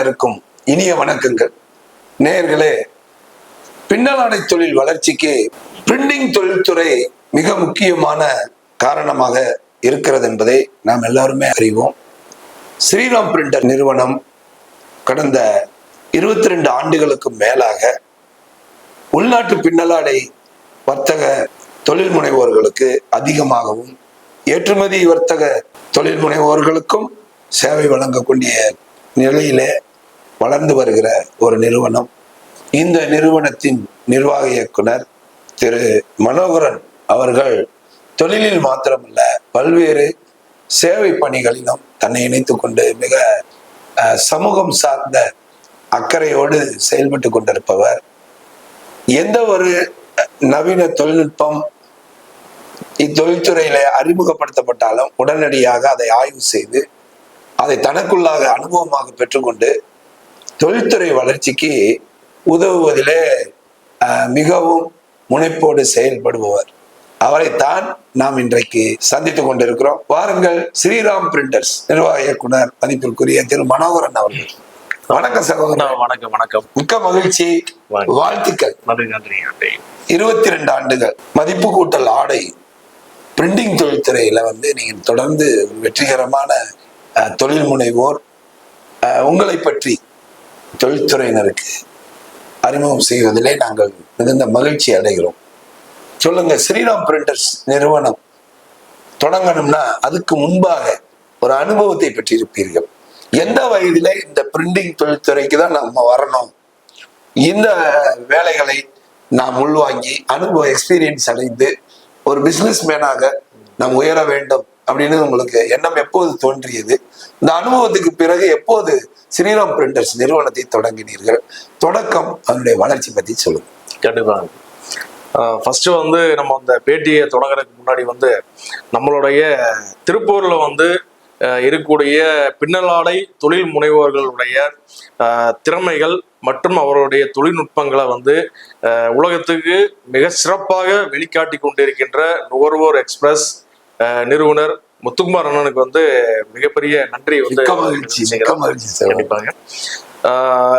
வணக்கம் இனிய வணக்கங்கள். நேர்களே பின்னலாடை தொழில் வளர்ச்சிக்கு பிரிண்டிங் தொழில்துறை மிக முக்கியமான காரணமாக இருக்கிறது என்பதை நாம் எல்லாருமே அறிவோம். ஸ்ரீராம் பிரிண்டர் நிறுவனம் கடந்த இருபத்தி ரெண்டு ஆண்டுகளுக்கு மேலாக உள்நாட்டு பின்னலாடை வர்த்தக தொழில் முனைவோர்களுக்கு அதிகமாகவும் ஏற்றுமதி வர்த்தக தொழில் முனைவோர்களுக்கும் சேவை வழங்கக்கூடிய நிலையிலே வளர்ந்து வருகிற ஒரு நிறுவனம். இந்த நிறுவனத்தின் நிர்வாக இயக்குனர் திரு மனோகரன் அவர்கள் தொழிலில் மாத்திரமல்ல பல்வேறு சேவை பணிகளிலும் தன்னை இணைத்து கொண்டு மிக சமூகம் சார்ந்த அக்கறையோடு செயல்பட்டு கொண்டிருப்பவர். எந்த ஒரு நவீன தொழில்நுட்பம் இத்தொழில்துறையில அறிமுகப்படுத்தப்பட்டாலும் உடனடியாக அதை ஆய்வு செய்து அதை தனக்குள்ளாக அனுபவமாக பெற்றுக்கொண்டு தொழில்துறை வளர்ச்சிக்கு உதவுவதிலே மிகவும் முனைப்போடு செயல்படுபவர். அவரைத்தான் நாம் இன்றைக்கு சந்தித்துக் கொண்டிருக்கிறோம். வாருங்கள் ஸ்ரீராம் பிரிண்டர்ஸ் நிர்வாக இயக்குனர் மதிப்பிற்குரிய திரு மனோகரன் அவர்கள். வணக்கம் சகோதரன் வணக்கம் வணக்கம். மிக்க மகிழ்ச்சி. வாழ்த்துக்கள். இருபத்தி ரெண்டு ஆண்டுகள். மதிப்பு கூட்டல் ஆடை பிரிண்டிங் தொழில்துறையில வந்து நீங்க தொடர்ந்து வெற்றிகரமான தொழில் முனைவோர். உங்களை பற்றி தொழில்துறையினருக்கு அறிமுகம் செய்வதிலே நாங்கள் மிகுந்த மகிழ்ச்சி அடைகிறோம். சொல்லுங்க ஸ்ரீராம் பிரிண்டர்ஸ் நிறுவனம் தொடங்கணும்னா அதுக்கு முன்பாக ஒரு அனுபவத்தை பெற்றிருப்பீர்கள். எந்த வயதில இந்த பிரிண்டிங் தொழில்துறைக்கு தான் நம்ம வரணும்? இந்த வேலைகளை நாம் உள்வாங்கி அனுபவ எக்ஸ்பீரியன்ஸ் அடைந்து ஒரு பிசினஸ் மேனாக நாம் உயர வேண்டும் அப்படின்னு உங்களுக்கு எண்ணம் எப்போது தோன்றியது? இந்த அனுபவத்துக்கு பிறகு எப்போது ஸ்ரீராம் பிரிண்டர்ஸ் நிறுவனத்தை தொடங்கினீர்கள். தொடக்கம் அதனுடைய வளர்ச்சி பற்றி சொல்லுங்க. கண்டிப்பாக ஃபஸ்ட்டு வந்து நம்ம அந்த பேட்டியை தொடங்குறதுக்கு முன்னாடி வந்து நம்மளுடைய திருப்பூரில் வந்து இருக்கக்கூடிய பின்னலாடை தொழில் முனைவோர்களுடைய திறமைகள் மற்றும் அவருடைய தொழில்நுட்பங்களை வந்து உலகத்துக்கு மிக சிறப்பாக வெளிக்காட்டி கொண்டிருக்கின்ற நுகர்வோர் எக்ஸ்பிரஸ் நிறுவனர் முத்துக்குமார் அண்ணனுக்கு வந்து மிகப்பெரிய நன்றி வந்து கண்டிப்பாங்க.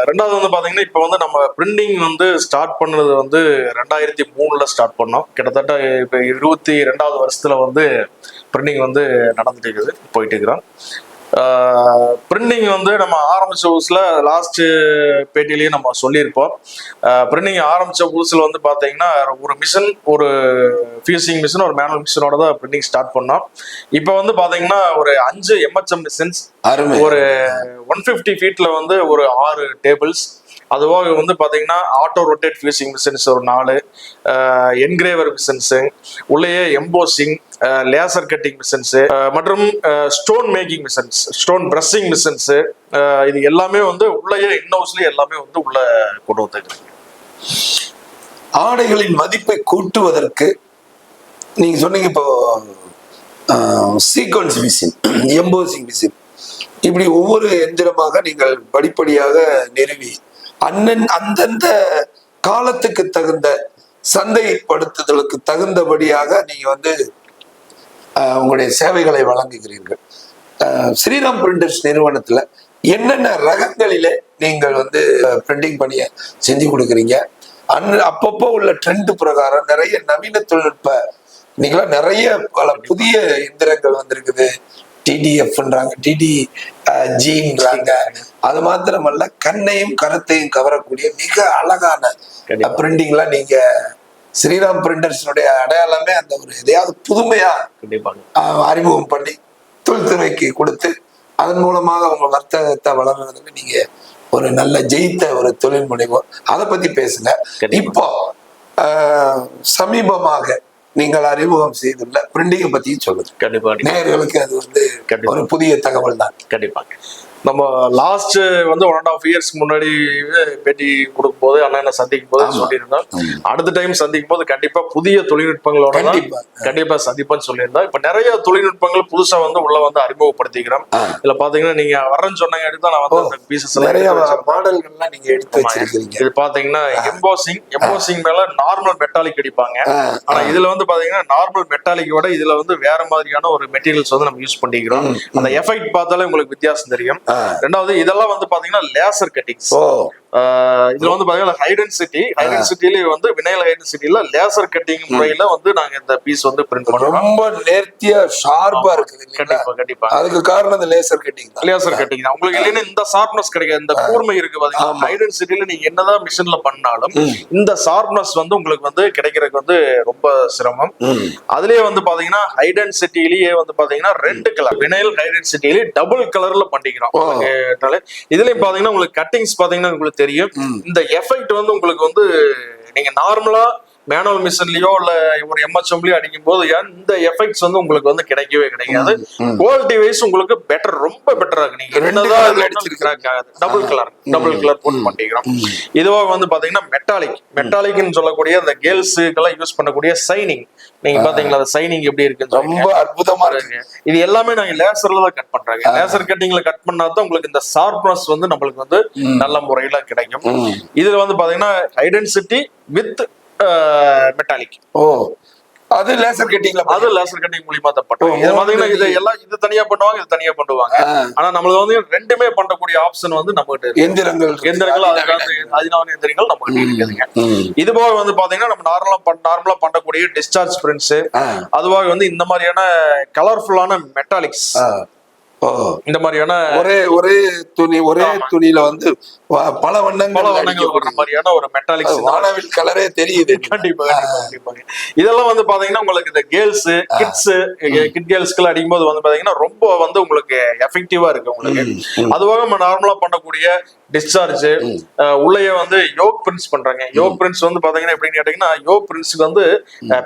ரெண்டாவது வந்து பாத்தீங்கன்னா இப்போ வந்து நம்ம பிரிண்டிங் வந்து ஸ்டார்ட் பண்ணது வந்து ரெண்டாயிரத்தி மூணுல ஸ்டார்ட் பண்ணோம். கிட்டத்தட்ட இப்போ இருபத்தி ரெண்டாவது வருஷத்துல வந்து பிரிண்டிங் வந்து நடந்துட்டு இருக்குது போயிட்டு இருக்கிறோம். பிரிண்டிங் வந்து நம்ம ஆரம்பிச்ச புதுசுல லாஸ்ட் பேட்டிலையும் நம்ம சொல்லியிருப்போம். பிரிண்டிங் ஆரம்பிச்ச புதுசுல வந்து பாத்தீங்கன்னா ஒரு மிஷின் ஒரு ஃபியூசிங் மிஷின் ஒரு மேனுவல் மிஷினோட தான் பிரிண்டிங் ஸ்டார்ட் பண்ணோம். இப்போ வந்து பாத்தீங்கன்னா ஒரு அஞ்சு எம்ஹெச்எம் மிஷின்ஸ் ஒரு ஒன் ஃபிஃப்டி ஃபீட்ல வந்து ஒரு ஆறு டேபிள்ஸ் அதுவாக வந்து பார்த்தீங்கன்னா ஆட்டோ ரொட்டேட் ஃபியூசிங் மிஷின்ஸ் ஒரு நாலு என்கிரேவர் மிஷின்ஸு உள்ளேயே எம்போசிங் லேசர் கட்டிங் மிஷின்ஸு மற்றும் stone making machines stone pressing machines இது எல்லாமே வந்து உள்ளேயே இன்ஹவுஸ்லேயே எல்லாமே வந்து உள்ளே கொண்டு வந்துருக்குறாங்க. ஆடைகளின் மதிப்பை கூட்டுவதற்கு நீங்க சொன்னீங்க இப்போ சீக்வன்ஸ் மிஷின் எம்போசிங் மிஷின் இப்படி ஒவ்வொரு எந்திரமாக நீங்கள் படிப்படியாக நிறுவி அண்ணன் அந்தந்த காலத்துக்கு தகுந்த சந்தைப்படுத்துதலுக்கு தகுந்தபடியாக நீங்க வந்து உங்களுடைய சேவைகளை வழங்குகிறீர்கள். ஆஹ், ஸ்ரீராம் பிரிண்டர்ஸ் நிறுவனத்துல என்னென்ன ரகங்களிலே நீங்கள் வந்து பிரிண்டிங் பணியை செஞ்சு கொடுக்குறீங்க? அன் அப்பப்போ உள்ள ட்ரெண்ட் பிரகாரம் நிறைய நவீன தொழில்நுட்ப இன்னைக்கெல்லாம் நிறைய பல புதிய இயந்திரங்கள் வந்திருக்குது. டிடிஎஃப்ன்றாங்க டிடி ஜின்றாங்க அது மாத்திரமல்ல கண்ணையும் கருத்தையும் கவரக்கூடிய மிக அழகான. பிரிண்டிங்லாம் நீங்க ஸ்ரீராம் பிரிண்டர்ஸினுடைய அடையாளமே அந்த ஒரு எதையாவது புதுமையா அறிமுகம் பண்ணி தொழில்துறைக்கு கொடுத்து அதன் மூலமாக உங்க வர்த்தகத்தை வளர்றதுக்கு நீங்க ஒரு நல்ல ஜெயித்த ஒரு தொழில் முனைவோர். அதை பத்தி பேசுங்க. இப்போ சமீபமாக நீங்கள் அறிமுகம் செய்துள்ள பிரிண்டிங்கை பத்தியும் சொல்லுங்க கண்டிப்பா. நேயர்களுக்கு அது வந்து கண்டிப்பா. ஒரு புதிய தகவல் தான் கண்டிப்பாங்க நம்ம லாஸ்ட் வந்து ஒன் அண்ட் ஆஃப் இயர்ஸ்க்கு முன்னாடி பேட்டி கொடுக்கும் போது அண்ணனை சந்திக்கும் போது. சொல்லியிருந்தோம். அடுத்த டைம் சந்திக்கும் போது கண்டிப்பா புதிய தொழில்நுட்பங்களோட கண்டிப்பா. சந்திப்பேன்னு சொல்லியிருந்தோம் இப்ப நிறைய தொழில்நுட்பங்கள் புதுசா வந்து உள்ள வந்து அறிமுகப்படுத்திக்கிறோம். இதுல பாத்தீங்கன்னா நீங்க வரேன்னு சொன்னாங்க தான் நான் வந்து பீசஸ் நிறைய எடுத்து. மாடல்கள்லாம் நீங்க எடுத்து. வச்சிருக்கீங்க இது பாத்தீங்கன்னா எம்போசிங் எம்போசிங் மேல நார்மல் மெட்டாலிக் அடிப்பாங்க ஆனா. இதுல வந்து பாத்தீங்கன்னா நார்மல் மெட்டாலிக் விட இதுல வந்து வேற மாதிரியான ஒரு மெட்டீரியல்ஸ் வந்து நம்ம யூஸ் பண்ணிக்கிறோம் அந்த எஃபெக்ட் பார்த்தாலே உங்களுக்கு வித்தியாசம் தெரியும். ரெண்டாவது இதெல்லாம் வந்து பாத்தீங்கன்னா லேசர் கட்டிங்ஸ் இதுல வந்து பாத்தீங்கன்னா ஹைடென்சிட்டி ஹைடென்சிட்டில வந்து வினைல் ஹைடென்சிட்டில லேசர் கட்டிங் முறையில வந்து நாங்க இந்த பீஸ் வந்து பிரிண்ட் பண்றோம். ரொம்ப நேர்த்தியா ஷார்ப்பா இருக்குது இல்லைங்களா? கண்டிப்பா கண்டிப்பா. அதுக்கு காரணம் இந்த லேசர் கட்டிங் லேசர் கட்டிங் தான். உங்களுக்கு இல்லைன்னா இந்த ஷார்ப்னஸ் கிடைக்காது. இந்த கூர்மை இருக்கு பாத்தீங்கன்னா ஆமா. ஹைடென்சிட்டில நீங்க என்னதான் மிஷின்ல பண்ணாலும். இந்த ஷார்ப்னஸ் வந்து உங்களுக்கு வந்து கிடைக்கிறதுக்கு வந்து ரொம்ப சிரமம். அதுலயே வந்து பாத்தீங்கன்னா ஹைடென்சிட்டிலேயே வந்து பாத்தீங்கன்னா ரெண்டு கலர் வினைல் ஹைடென்சிட்டிலேயே டபுள் கலர்ல பண்ணிக்கிறோம். இதுலயும் பாத்தீங்கன்னா உங்களுக்கு கட்டிங்ஸ் பாத்தீங்கன்னா உங்களுக்கு தெரியும். இந்த எஃபெக்ட் வந்து உங்களுக்கு வந்து நீங்க நார்மலா மேனுவல் மிஷின்லயோ இல்ல ஒரு எம்ஹெச்எம்லயோ அடிக்கும் போது இந்த எஃபெக்ட்ஸ் வந்து உங்களுக்கு வந்து கிடைக்கவே கிடைக்காது. குவாலிட்டி வைஸ் உங்களுக்கு பெட்டர் ரொம்ப பெட்டரா இருக்கு. நீங்க என்னதான் ஆகாது. டபுள் கலர் டபுள் கலர் போட்டு பண்ணிக்கிறோம். இதுவா வந்து பாத்தீங்கன்னா மெட்டாலிக் மெட்டாலிக்னு சொல்லக்கூடிய அந்த கேர்ள்ஸுக்கெல்லாம் யூஸ் பண்ணக்கூடிய சைனிங் நீங்க பாத்தீங்களா அந்த சைனிங் எப்படி சொல்லுங்க. ரொம்ப அற்புதமா இருக்கு. இது எல்லாமே நாங்க லேசர்ல தான் கட் பண்றாங்க. லேசர் கட்டிங்ல கட் பண்ணா தான் உங்களுக்கு இந்த ஷார்ப்னஸ் வந்து நம்மளுக்கு வந்து நல்ல முறையில கிடைக்கும். இதுல வந்து பாத்தீங்கன்னா ஐடென்சிட்டி வித் மெட்டாலிக் ஓ. அது லேசர் கட்டிங்ல அது லேசர் கட்டிங் மூலியமா ஓ, இது பாத்தீங்கன்னா இது எல்லாம் இது தனியா பண்ணுவாங்க இது தனியா பண்ணுவாங்க. ஆனா நம்மளுக்கு வந்து ரெண்டுமே பண்ணக்கூடிய ஆப்ஷன் வந்து நம்ம எந்திரங்கள். எந்திரங்கள் அதிநவீன எந்திரங்கள் நம்ம இருக்குதுங்க. இது போக வந்து பாத்தீங்கன்னா நம்ம நார்மலா நார்மலா பண்ணக்கூடிய டிஸ்சார்ஜ் பிரிண்ட்ஸ். அதுவாக வந்து இந்த மாதிரியான கலர்ஃபுல்லான மெட்டாலிக்ஸ் இந்த மாதிரியான ஒரே ஒரே துணி ஒரே. துணியில வந்து பல வண்ணங்கள் பல வண்ணங்கள் வர்ற மாதிரியான ஒரு மெட்டாலிக்ஸ் அது வானவில் கலரே தெரியுது. கண்டிப்பா இதெல்லாம் வந்து பாத்தீங்கன்னா உங்களுக்கு இந்த கேர்ள்ஸ் கிட்ஸ் கிட் கேர்ள்ஸ்க்கு அடிக்கும்போது வந்து பாத்தீங்கன்னா ரொம்ப வந்து உங்களுக்கு எஃபெக்டிவா இருக்கு உங்களுக்கு. அதுவாக நம்ம நார்மலா பண்ணக்கூடிய டிஸ்சார்ஜ் உள்ளேயே வந்து யோக் பிரிண்ட்ஸ் பண்றாங்க. யோக் பிரிண்ட்ஸ் வந்து பாத்தீங்கன்னா எப்படின்னு கேட்டீங்கன்னா யோக் பிரிண்ட்ஸ்க்கு வந்து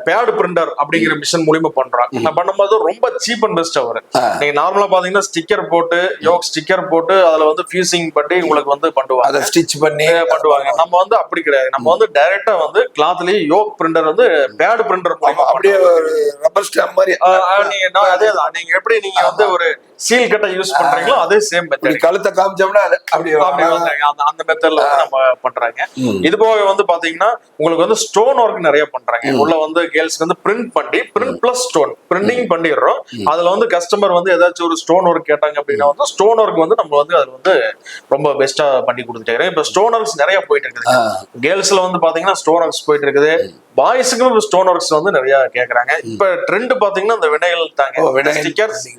பேட் பிரிண்டர் அப்படிங்கிற மிஷின் மூலியமா பண்றாங்க. நான் பண்ணும்போது ரொம்ப சீப் அண்ட் பெஸ்ட் ஆ. நீங்க நார்மலா பாத்தீங்கன்னா ஸ்டிக்கர் போட்டு யோக் ஸ்டிக்கர் போட்டு அதுல வந்து ஃபியூசிங் பண்ணி உங்களுக்கு வந்து பண்ணுவாங்க. அதை ஸ்டிச் பண்ணி. பண்ணுவாங்க. நம்ம வந்து அப்படி கிடையாது. நம்ம வந்து டைரக்டா வந்து கிளாத்லயே யோக் பிரிண்டர் வந்து பேட் பிரிண்டர் அப்படியே ஒரு ரப்பர் ஸ்டாம்ப் மாதிரி. நீங்க அதே தான். நீங்க எப்படி நீங்க வந்து ஒரு சீல் கட்டை யூஸ் பண்றீங்களோ அதே சேம் கழுத்தை காமிச்சோம்னா அப்படியே அந்த அந்த மெத்தட்ல வந்து நம்ம பண்றாங்க. இது போக வந்து பாத்தீங்கன்னா உங்களுக்கு வந்து ஸ்டோன் ஒர்க் நிறைய பண்றாங்க. உள்ள வந்து கேர்ள்ஸ்க்கு வந்து பிரிண்ட் பண்ணி பிரிண்ட் பிளஸ் ஸ்டோன் பிரிண்டிங் பண்ணிடுறோம். அதுல வந்து கஸ்டமர் வந்து ஏதாச்சும் ஒரு ஸ்டோன் ஒர்க் கேட்டாங்க அப்படின்னா வந்து ஸ்டோன் ஒர்க் வந்து நம்ம வந்து அது வந்து ரொம்ப பெஸ்டா பண்ணி கொடுத்துட்டே இப்ப ஸ்டோன் ஒர்க்ஸ் நிறைய போயிட்டு இருக்குது. கேர்ள்ஸ்ல வந்து பாத்தீங்கன்னா ஸ்டோன் ஒர்க்ஸ் போயிட்டு இருக்குது. பாய்ஸுக்கும் இப்போ ஸ்டோன் ஒர்க்ஸ் வந்து நிறைய கேக்குறாங்க. இப்ப ட்ரெண்ட் பாத்தீங்கன்னா இந்த வினைகள் தாங்க.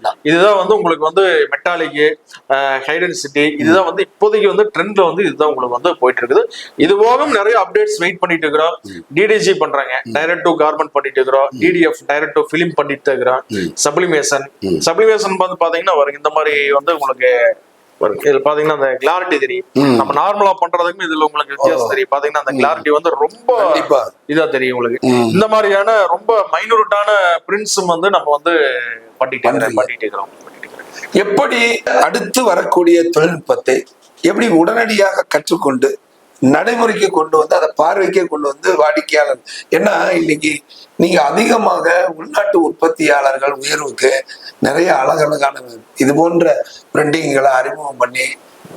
தான். இதுதான் வந்து உங்களுக்கு வந்து மெட்டாலிக் ஹைடென்சிட்டி இதுதான் வந்து இப்போதைக்கு வந்து ட்ரெண்ட்ல வந்து இதுதான் உங்களுக்கு வந்து போயிட்டு இருக்குது இது போகும் நிறைய அப்டேட்ஸ் வெயிட் பண்ணிட்டு இருக்கிறோம் டிடிஜி பண்றாங்க. டைரக்ட் டு கார்மெண்ட் பண்ணிட்டு இருக்கிறோம் டிடிஎஃப் டைரக்ட் டு ஃபிலிம் பண்ணிட்டு இருக்கிறோம் சப்ளிமேஷன் சப்ளிமேஷன் வந்து பாத்தீங்கன்னா வரும். இந்த மாதிரி வந்து உங்களுக்கு வரும். இதுல பாத்தீங்கன்னா அந்த கிளாரிட்டி தெரியும். நம்ம நார்மலா பண்றதுக்கும் இதுல உங்களுக்கு வித்தியாசம் தெரியும். பாத்தீங்கன்னா அந்த கிளாரிட்டி வந்து ரொம்ப இதா தெரியும் உங்களுக்கு. இந்த மாதிரியான ரொம்ப மைனூட்டான பிரிண்ட்ஸும் வந்து நம்ம வந்து பண்ணிட்டு பண்ணிட்டு இருக்கிறோம். எப்படி அடுத்து வரக்கூடிய தொழில்நுட்பத்தை எப்படி உடனடியாக கற்றுக்கொண்டு நடைமுறைக்கு கொண்டு வந்து அதை பார்வைக்கே கொண்டு வந்து வாடிக்கையாளர். ஏன்னா இன்னைக்கு நீங்க அதிகமாக உள்நாட்டு உற்பத்தியாளர்கள் உயர்வுக்கு நிறைய அழகழகான இது போன்ற பிரிண்டிங்களை அறிமுகம் பண்ணி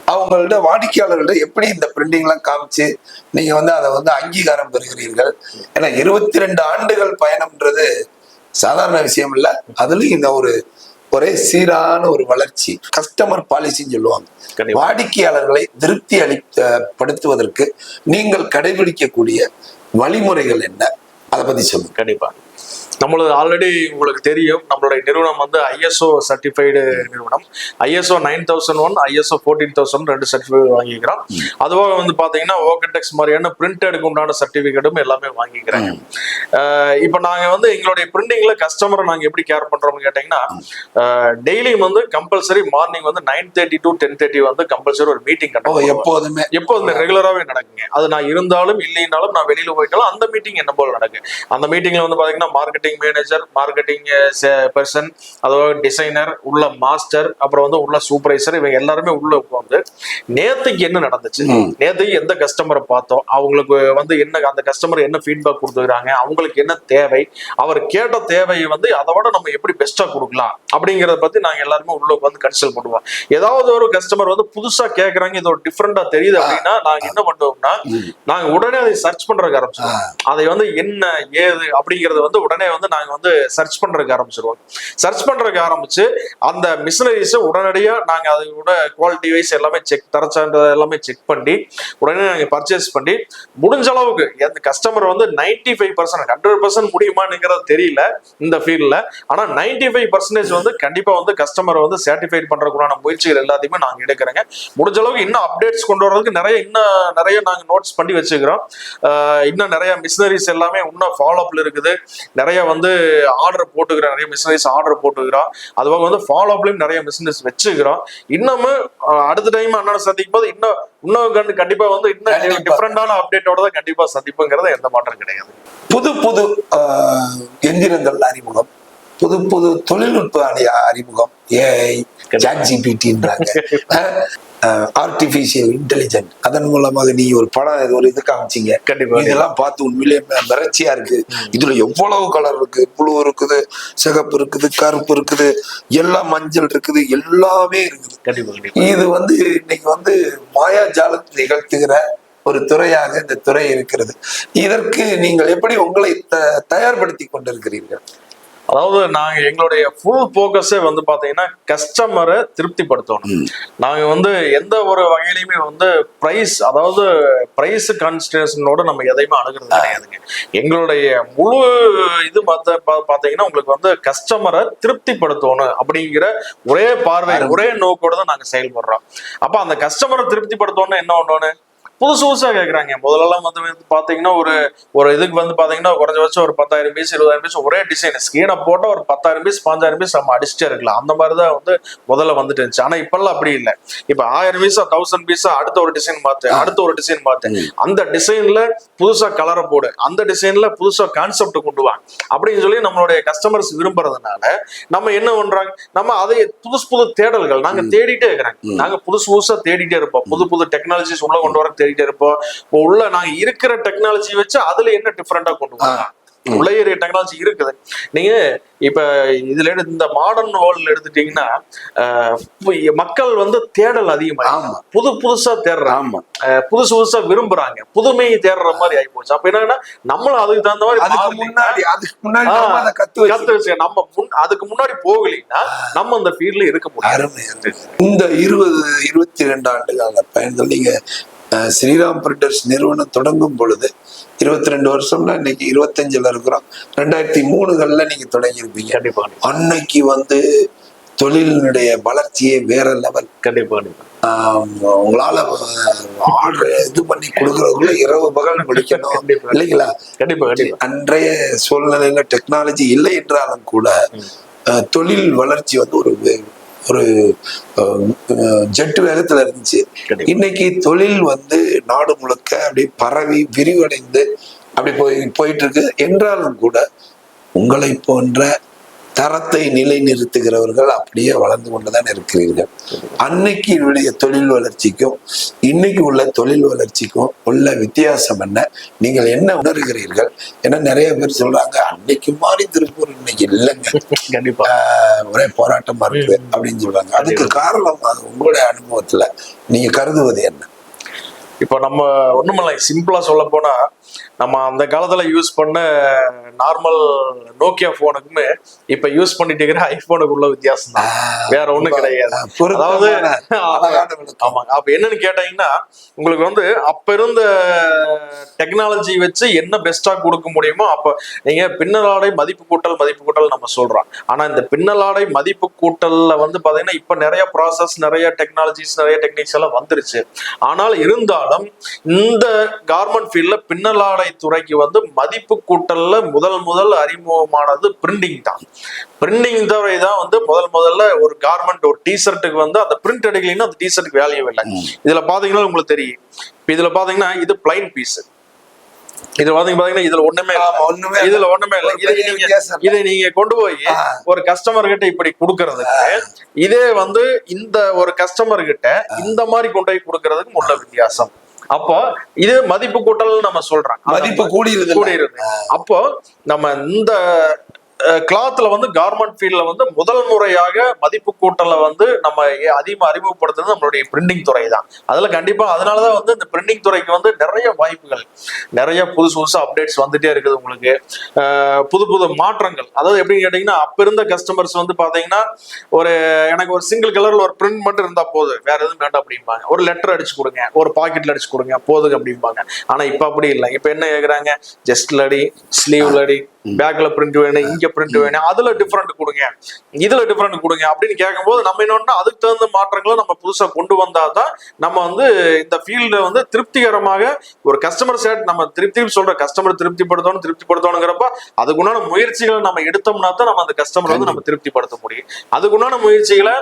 அவங்கள்ட்ட வாடிக்கையாளர்கள்ட்ட எப்படி இந்த பிரிண்டிங்லாம் காமிச்சு நீங்க வந்து அதை வந்து அங்கீகாரம் பெறுகிறீர்கள்? ஏன்னா இருபத்தி ரெண்டு ஆண்டுகள் பயணம்ன்றது சாதாரண விஷயம் இல்ல. அதுலயும் இந்த ஒரு ஒரே சீரான ஒரு வளர்ச்சி. கஸ்டமர் பாலிசின்னு சொல்லுவாங்க. வாடிக்கையாளர்களை திருப்தி அளிப்படுத்துவதற்கு நீங்கள் கடைபிடிக்கக்கூடிய வழிமுறைகள் என்ன? அதை பத்தி சொல்லுங்க. கண்டிப்பா. நம்மளது ஆல்ரெடி உங்களுக்கு தெரியும். நம்மளுடைய நிறுவனம் வந்து ஐஎஸ்ஓ சர்டிஃபைடு நிறுவனம். ISO nine thousand one ISO fourteen thousand ரெண்டு சர்டிஃபிகேட் வாங்கிக்கிறோம். அதுவாக வந்து பாத்தீங்கன்னா ஓகன்டெக்ஸ் மாதிரியான பிரிண்டடுக்கு உண்டான சர்டிஃபிகேட்டும் எல்லாமே வாங்கிக்கிறாங்க இப்போ நாங்க வந்து எங்களுடைய பிரிண்டிங்ல கஸ்டமரை நாங்க எப்படி கேர் பண்றோம்னு கேட்டீங்கன்னா டெய்லியும் வந்து கம்பல்சரி மார்னிங் வந்து nine thirty to ten thirty வந்து கம்பல்சரி ஒரு மீட்டிங் கட்டணும் எப்போதுமே. எப்போதுமே ரெகுலராகவே நடக்குங்க. அது நான் இருந்தாலும் இல்லைனாலும் நான் வெளியில போயிட்டாலும் அந்த மீட்டிங் என்ன போல நடக்கு? அந்த மீட்டிங்ல வந்து பாத்தீங்கன்னா marketing marketing manager marketing person அதோட டிசைனர் உள்ள மாஸ்டர் அப்புறம் வந்து உள்ள சூப்பர்வைசர் இவங்க எல்லாருமே உள்ள உட்காந்து நேத்துக்கு என்ன நடந்துச்சு. நேத்துக்கு எந்த கஸ்டமரை பார்த்தோம்? அவங்களுக்கு வந்து என்ன அந்த கஸ்டமர் என்ன ஃபீட்பேக் கொடுத்துருக்காங்க? அவங்களுக்கு என்ன தேவை? அவர் கேட்ட தேவையை வந்து அதை விட நம்ம எப்படி பெஸ்டா கொடுக்கலாம்? அப்படிங்கறத பத்தி நாங்க எல்லாருமே உள்ள உட்காந்து கன்சல்ட் பண்ணுவோம். ஏதாவது ஒரு கஸ்டமர் வந்து புதுசா கேக்குறாங்க இது ஒரு டிஃப்ரெண்டா தெரியுது அப்படின்னா நாங்க என்ன பண்ணுவோம்னா நாங்க உடனே அதை சர்ச் பண்றதுக்கு ஆரம்பிச்சிருவோம் அதை வந்து என்ன ஏது அப்படிங்கறத வந்து உடனே வந்து நாங்கள் வந்து சர்ச் பண்றதுக்கு ஆரம்பிச்சிருவோம். சர்ச் பண்றதுக்கு ஆரம்பிச்சு அந்த மிஷினரிஸ உடனடியாக நாங்கள் நாங்க அதோட குவாலிட்டி வைஸ் எல்லாமே செக் தரச்சான்றது எல்லாமே செக் பண்ணி உடனே நாங்கள் பர்ச்சேஸ் பண்ணி முடிஞ்ச அளவுக்கு அந்த கஸ்டமர் வந்து ninety five percent hundred percent முடியுமானுங்கிறது தெரியல இந்த ஃபீல்ட்ல ஆனால் நைன்டி ஃபைவ் பர்சன்டேஜ் வந்து கண்டிப்பாக வந்து கஸ்டமரை வந்து சாட்டிஃபைட் பண்றதுக்குண்டான முயற்சிகள் எல்லாத்தையுமே நாங்கள் எடுக்கிறேங்க. முடிஞ்ச அளவுக்கு இன்னும் அப்டேட்ஸ் கொண்டு வர்றதுக்கு நிறைய இன்னும் நிறைய நாங்கள் நோட்ஸ் பண்ணி வச்சுக்கிறோம். இன்னும் நிறைய மிஷினரிஸ் எல்லாமே இன்னும் ஃபாலோ அப்ல இருக்குது. நிறைய வந்து ஆர்டர் போட்டுக்கிறோம் நிறைய மிஷினரிஸ் ஆர்டர் போட்டுக்கிறோம் அதுபோக வந்து ஃபாலோ அப்லயும் நிறைய மிஷினரிஸ் வச்சுக்கிறோம் இன்னமும் அடுத்த டைம் அண்ணனை சந்திக்கும் போது இன்னும் இன்னும் கண்டு கண்டிப்பா வந்து இன்னும். டிஃப்ரெண்டான அப்டேட்டோட தான் கண்டிப்பா சந்திப்புங்கிறது எந்த மாற்றம் கிடையாது. புது புது எந்திரங்கள் அறிமுகம். புது புது தொழில்நுட்ப அறிமுகம். ஏஐ சாட் ஜிபிடின்றாங்க ஆர்டிபிஷியல் இன்டெலிஜென்ட் அதன் மூலமாக நீ ஒரு படம் இது ஒரு இது காமிச்சீங்க. கண்டிப்பா இதெல்லாம் பார்த்து உண்மையிலேயே மிரட்சியா இருக்கு. இதுல எவ்வளவு கலர் இருக்கு? புழு இருக்குது சிகப்பு இருக்குது கருப்பு இருக்குது எல்லாம் மஞ்சள் இருக்குது எல்லாமே இருக்குது. கண்டிப்பா இது வந்து இன்னைக்கு வந்து மாயாஜாலம் நிகழ்த்துகிற ஒரு துறையாக இந்த துறை இருக்கிறது. இதற்கு நீங்கள் எப்படி உங்களை தயார்படுத்தி கொண்டிருக்கிறீர்கள்? அதாவது நாங்க எங்களுடைய ஃபுல் போக்கஸே வந்து பாத்தீங்கன்னா கஸ்டமரை திருப்திப்படுத்தணும். நாங்க வந்து எந்த ஒரு வகையிலுமே வந்து பிரைஸ் அதாவது பிரைஸ் கான்ஸ்டன்டேஷனோட நம்ம எதையுமே அணுகிறது கிடையாதுங்க. எங்களுடைய முழு இது பாத்தீங்கன்னா உங்களுக்கு வந்து கஸ்டமரை திருப்திப்படுத்தணும் அப்படிங்கிற ஒரே பார்வை ஒரே நோக்கோட தான் நாங்க செயல்படுறோம். அப்ப அந்த கஸ்டமரை திருப்திப்படுத்தணும்னா என்ன ஒண்ணு புதுசு புதுசா கேக்குறாங்க. முதல்லலாம் வந்து பாத்தீங்கன்னா ஒரு ஒரு இதுக்கு வந்து பாத்தீங்கன்னா குறைஞ்சபட்சம் ஒரு பத்தாயிரம் பீஸ் இருபதாயிரம் பீஸ் ஒரே டிசைன் ஸ்கீனை போட்டா ஒரு பத்தாயிரம் பீஸ் பாஞ்சாயிரம் பீஸ் நம்ம அடிச்சுட்டே இருக்கலாம். அந்த மாதிரி தான் வந்து முதல்ல வந்துட்டு இருந்துச்சு. ஆனா இப்பெல்லாம் அப்படி இல்லை. இப்ப ஆயிரம் பீஸா தௌசண்ட் பீஸா அடுத்த ஒரு டிசைன் மாத்து அடுத்த ஒரு டிசைன் மாத்து. அந்த டிசைன்ல புதுசா கலரை போடு. அந்த டிசைன்ல புதுசா கான்செப்ட் கொண்டு வா. அப்படின்னு சொல்லி நம்மளுடைய கஸ்டமர்ஸ் விரும்புறதுனால நம்ம என்ன பண்றாங்க? நம்ம அதை புதுசு புது தேடல்கள் நாங்க தேடிட்டே இருக்கிறாங்க நாங்க புதுசு புதுசா தேடிட்டே இருப்போம். புது புது டெக்னாலஜிஸ் உள்ள கொண்டு வர தேடிட்டே இருப்போம். இப்போ உள்ள நாங்க இருக்கிற டெக்னாலஜி வச்சு அதுல என்ன டிஃப்ரெண்டா கொண்டு வரலாம்? உள்ள டெக்னாலஜி இருக்குது. நீங்க இப்ப இதுல இந்த மாடர்ன் வேர்ல்ட்ல எடுத்துட்டீங்கன்னா மக்கள் வந்து தேடல் அதிகமா புது புதுசா தேடுறாங்க. புதுசு புதுசா விரும்புறாங்க. புதுமையை தேடுற மாதிரி ஆகி போச்சு. அப்ப என்னன்னா நம்மளும் அதுக்கு தகுந்த மாதிரி அதுக்கு முன்னாடி அதுக்கு முன்னாடி கத்து வச்சு கத்து வச்சு நம்ம முன்- அதுக்கு முன்னாடி போகலைன்னா நம்ம அந்த ஃபீல்ட்ல இருக்க முடியாது. இந்த இருபது இருபத்தி ரெண்டு ஆண்டு கால பயணத்தில் நீங்க ஸ்ரீராம் பிரிண்டர்ஸ் நிறுவனம் தொடங்கும் பொழுது இருபத்தி ரெண்டு வருஷம்னா இன்னைக்கு இருபத்தஞ்சுல இருக்கிறோம். ரெண்டாயிரத்தி மூணுகள்ல நீங்க தொடங்கியிருப்பீங்க. கண்டிப்பா அன்னைக்கு வந்து தொழிலினுடைய வளர்ச்சியே வேற லெவல் கண்டிப்பா கண்டிப்பா. உங்களால ஆர்டர் இது பண்ணி கொடுக்கறதுக்குள்ள இரவு பகல் முடிக்கணும். இல்லைங்களா? கண்டிப்பா கண்டிப்பா. அன்றைய சூழ்நிலையில டெக்னாலஜி இல்லை என்றாலும் கூட தொழில் வளர்ச்சி வந்து ஒரு ஒரு ஜெட் வேகத்துல இருந்துச்சு. இன்னைக்கு தொழில் வந்து நாடு முழுக்க அப்படியே பரவி விரிவடைந்து அப்படி போய் போயிட்டு இருக்கு என்றாலும் கூட உங்களை போன்ற தரத்தை நிலைநிறுத்துகிறவர்கள் அப்படியே வளர்ந்து கொண்டுதான் இருக்கிறீர்கள். அன்னைக்கு உடைய தொழில் வளர்ச்சிக்கும் இன்னைக்கு உள்ள தொழில் வளர்ச்சிக்கும் உள்ள வித்தியாசம் என்ன? நீங்கள் என்ன உணர்கிறீர்கள்? ஏன்னா நிறைய பேர் சொல்றாங்க அன்னைக்கு மாதிரி திருப்பூர் இன்னைக்கு இல்லைங்க. கண்டிப்பா. ஒரே போராட்டமா இருக்கு அப்படின்னு சொல்றாங்க. அதுக்கு காரணம் அது உங்களுடைய அனுபவத்துல நீங்க கருதுவது என்ன? இப்போ நம்ம ஒண்ணுமில்லை. சிம்பிளா சொல்ல போனா நம்ம அந்த காலத்துல யூஸ் பண்ண நார்மல் நோக்கியா போனுக்குமே இப்ப யூஸ் பண்ணிட்டு இருக்கிற ஐபோனுக்கு உள்ள வித்தியாசம் தான் வேற ஒண்ணும் கிடையாது. விளக்கம். ஆமாங்க அப்ப என்னன்னு கேட்டீங்கன்னா உங்களுக்கு வந்து அப்ப இருந்த டெக்னாலஜி வச்சு என்ன பெஸ்டா கொடுக்க முடியுமோ அப்ப நீங்க பின்னலாடை மதிப்பு கூட்டல் மதிப்பு கூட்டல் நம்ம சொல்றோம். ஆனா இந்த பின்னலாடை மதிப்பு கூட்டல்ல வந்து பாத்தீங்கன்னா இப்ப நிறைய ப்ராசஸ் நிறைய டெக்னாலஜிஸ் நிறைய டெக்னிக்ஸ் எல்லாம் வந்துருச்சு. ஆனால் இருந்தாலும் இந்த கார்மெண்ட் ஃபீல்ட்ல பின்னலாடை துறைக்கு வந்து மதிப்பு கூட்டல்ல முதல் முதல் அறிமுகமானது பிரிண்டிங் தான். பிரிண்டிங் துறை தான் வந்து முதல் முதல்ல ஒரு கார்மெண்ட் ஒரு டிஷர்ட்டுக்கு வந்து அந்த பிரிண்ட் எடுக்கலைன்னா அந்த டிஷர்ட்டுக்கு வேல்யூ இல்லை. இதுல பாத்தீங்கன்னா உங்களுக்கு தெரியும். இப்ப இதுல பாத்தீங்கன்னா இது பிளைன் பீஸ் இது பாத்தீங்கன்னா இதுல ஒண்ணுமே ஒண்ணுமே இதுல ஒண்ணுமே இல்ல. இதை நீங்க. இதை கொண்டு போய். ஒரு கஸ்டமர் கிட்ட இப்படி கொடுக்கறதுக்கு இதே வந்து இந்த ஒரு கஸ்டமர் கிட்ட இந்த மாதிரி கொண்டு போய் கொடுக்கறதுக்கு உள்ள வித்தியாசம். அப்போ இது மதிப்பு கூட்டல் நம்ம சொல்றோம். மதிப்பு கூடியிருது கூடி இருக்கு அப்போ நம்ம இந்த கிளாத்ல வந்து கார்மெண்ட் ஃபீல்ட்ல வந்து முதல் முறையாக மதிப்பு கூட்டலை வந்து நம்ம அதிகமாக அதிகமா அறிமுகப்படுத்துறது நம்மளுடைய பிரிண்டிங் துறை தான் அதுல கண்டிப்பா அதனாலதான் வந்து இந்த பிரிண்டிங் துறைக்கு வந்து நிறைய வாய்ப்புகள் நிறைய புதுசு புதுசு அப்டேட்ஸ் வந்துட்டே இருக்குது உங்களுக்கு. புது புது மாற்றங்கள். அதாவது எப்படின்னு கேட்டீங்கன்னா அப்போ இருந்த கஸ்டமர்ஸ் வந்து பாத்தீங்கன்னா ஒரு எனக்கு ஒரு சிங்கிள் கலர்ல ஒரு பிரிண்ட் மட்டும் இருந்தா போதும் வேற எதுவும் வேண்டாம் அப்படிம்பாங்க. ஒரு லெட்டர் அடிச்சு கொடுங்க ஒரு பாக்கெட்ல அடிச்சு கொடுங்க போதுங்க அப்படிம்பாங்க. ஆனா இப்ப அப்படி இல்லை. இப்ப என்ன கேக்குறாங்க? ஜஸ்ட் லடி ஸ்லீவ் லடி பேக்ல பிரிண்ட் வேணும் இங்க பிரிண்ட் வேணும் அதுல டிஃபரெண்ட் கொடுங்க. இதுல டிஃபரெண்ட் கொடுங்க அப்படின்னு கேட்கும்போது நம்ம என்னன்னா அதுக்கு தகுந்த மாற்றங்களை நம்ம புதுசா கொண்டு வந்தாதான் நம்ம வந்து இந்த ஃபீல்ட வந்து திருப்திகரமாக ஒரு கஸ்டமர் சேட் நம்ம திருப்தி சொல்ற கஸ்டமர் திருப்திப்படுத்தணும் திருப்திப்படுத்தணுங்கிறப்ப அதுக்குண்டான முயற்சிகளை நம்ம எடுத்தோம்னா தான் நம்ம அந்த கஸ்டமர் வந்து நம்ம திருப்திப்படுத்த முடியும். அதுக்குண்டான முயற்சிகளை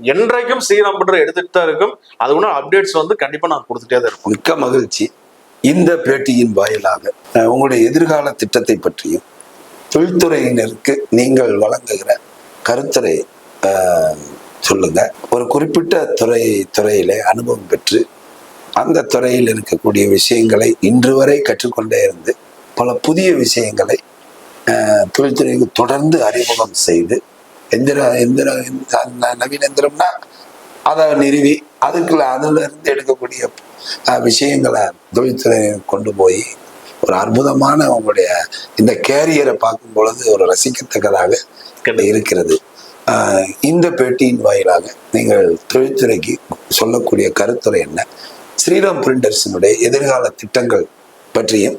என்றைக்கும் ஸ்ரீராம் பண்ற எடுத்துட்டு தான் இருக்கும். அதுக்குண்டான அப்டேட்ஸ் வந்து கண்டிப்பா நான் கொடுத்துட்டே தான் இருப்போம் மிக்க மகிழ்ச்சி. இந்த பேட்டியின் வாயிலாக உங்களுடைய எதிர்கால திட்டத்தை பற்றியும் தொழில்துறையினருக்கு நீங்கள் வழங்குகிற கருத்துரை சொல்லுங்க. ஒரு குறிப்பிட்ட துறை துறையிலே அனுபவம் பெற்று அந்த துறையில் இருக்கக்கூடிய விஷயங்களை இன்று வரை கற்றுக்கொண்டே இருந்து பல புதிய விஷயங்களை தொழில்துறைக்கு தொடர்ந்து அறிமுகம் செய்து எந்திர எந்திர அந்த நவீன எந்திரம்னா அதை நிறுவி அதுக்குள்ள அதுல இருந்து எடுக்கக்கூடிய விஷயங்களை தொழில்துறை கொண்டு போய் ஒரு அற்புதமான உங்களுடைய இந்த கேரியரை பார்க்கும் பொழுது ஒரு ரசிக்கத்தக்கதாக இருக்கிறது. இந்த பேட்டியின் வாயிலாக நீங்கள் தொழில்துறைக்கு சொல்லக்கூடிய கருத்துரை என்ன? ஸ்ரீராம் பிரிண்டர்ஸினுடைய எதிர்கால திட்டங்கள் பற்றியும்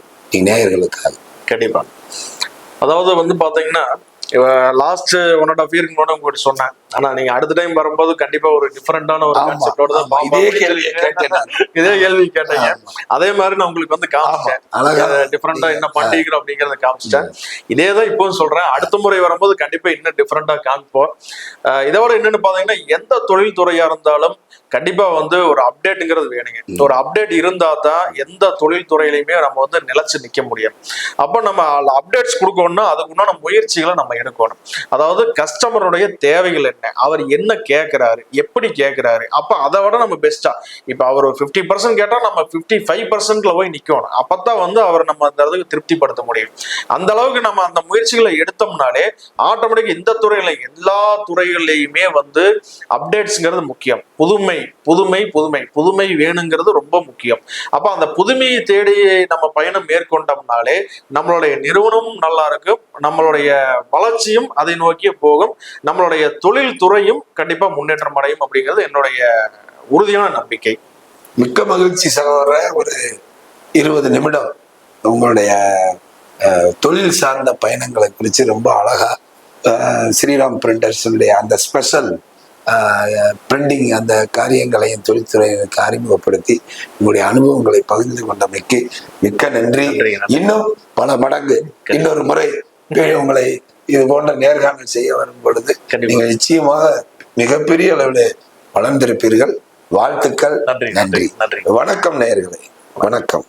நேயர்களுக்காக. கண்டிப்பாக அதாவது வந்து பார்த்தீங்கன்னா லாஸ்ட் ஒன் அண்ட் ஆஃப் இயருக்கு முன்னாடி உங்கள்கிட்ட சொன்னேன். ஆனா நீங்க அடுத்த டைம் வரும்போது கண்டிப்பா ஒரு டிஃபரெண்டான ஒரு கான்செப்டோட தான் இதே சொல்லி- கேட்டேன். இதே கேள்வி கேட்டீங்க. அதே மாதிரி நான் உங்களுக்கு வந்து காமிச்சேன் டிஃபரெண்டா என்ன பண்ணிக்கிறோம் அப்படிங்கறத காமிச்சிட்டேன். இதே தான் இப்பவும் சொல்றேன். அடுத்த முறை வரும்போது கண்டிப்பா இன்னும் டிஃபரெண்டா காமிப்போம். அஹ் இதை விட என்னன்னு பாத்தீங்கன்னா எந்த தொழில் துறையா இருந்தாலும் கண்டிப்பா வந்து ஒரு அப்டேட்டுங்கிறது வேணுங்க. ஒரு அப்டேட் இருந்தா தான் எந்த தொழில் துறையிலையுமே நம்ம வந்து நிலைச்சு நிக்க முடியும். அப்போ நம்ம அப்டேட்ஸ் கொடுக்கணும்னா அதுக்குண்டான முயற்சிகளை நம்ம எடுக்கணும். அதாவது கஸ்டமருடைய தேவைகள் என்ன? அவர் என்ன கேட்கிறாரு எப்படி கேட்கிறாரு அப்ப அதை விட நம்ம பெஸ்டா இப்ப அவர் ஃபிஃப்டி பர்சன்ட் கேட்டா நம்ம ஃபிஃப்டி ஃபைவ் பர்சன்ட்ல போய் நிக்கணும். அப்பதான் வந்து அவர் நம்ம அந்த அளவுக்கு திருப்திப்படுத்த முடியும். அந்த அளவுக்கு நம்ம அந்த முயற்சிகளை எடுத்தோம்னாலே ஆட்டோமேட்டிக் இந்த துறையில எல்லா துறைகள்லையுமே வந்து அப்டேட்ஸ்ங்கிறது முக்கியம். புதுமை புதுமை புதுமை. புதுமை வேணுங்கிறது ரொம்ப முக்கியம். அப்ப அந்த புதுமையை தேடி நம்ம பயணம் மேற்கொண்டோம்னாலே நம்மளுடைய நிறுவனமும் நல்லா இருக்கும். நம்மளுடைய வளர்ச்சியும் அதை நோக்கியே போகும். நம்மளுடைய தொழில் துறையும் கண்டிப்பா முன்னேற்றம் அடையும் அப்படிங்கிறது என்னுடைய உறுதியான நம்பிக்கை. மிக்க மகிழ்ச்சி சகோதரர். ஒரு இருபது நிமிடம் உங்களுடைய தொழில் சார்ந்த பயணங்களை குறித்து ரொம்ப அழகா ஸ்ரீராம் பிரிண்டர்ஸுடைய அந்த ஸ்பெஷல் பிரிண்டிங் அந்த காரியங்களையும் தொழில்துறையினருக்கு அறிமுகப்படுத்தி உங்களுடைய அனுபவங்களை பகிர்ந்து கொண்டமைக்கு மிக்க நன்றி. இன்னும் பல மடங்கு இன்னொரு முறை உங்களை இது போன்ற நேர்காணல் செய்ய வரும் பொழுது. நீங்கள் நிச்சயமாக மிகப்பெரிய அளவில் வளர்ந்திருப்பீர்கள். வாழ்த்துக்கள். நன்றி, நன்றி. நன்றி. வணக்கம் நேயர்களே. வணக்கம்.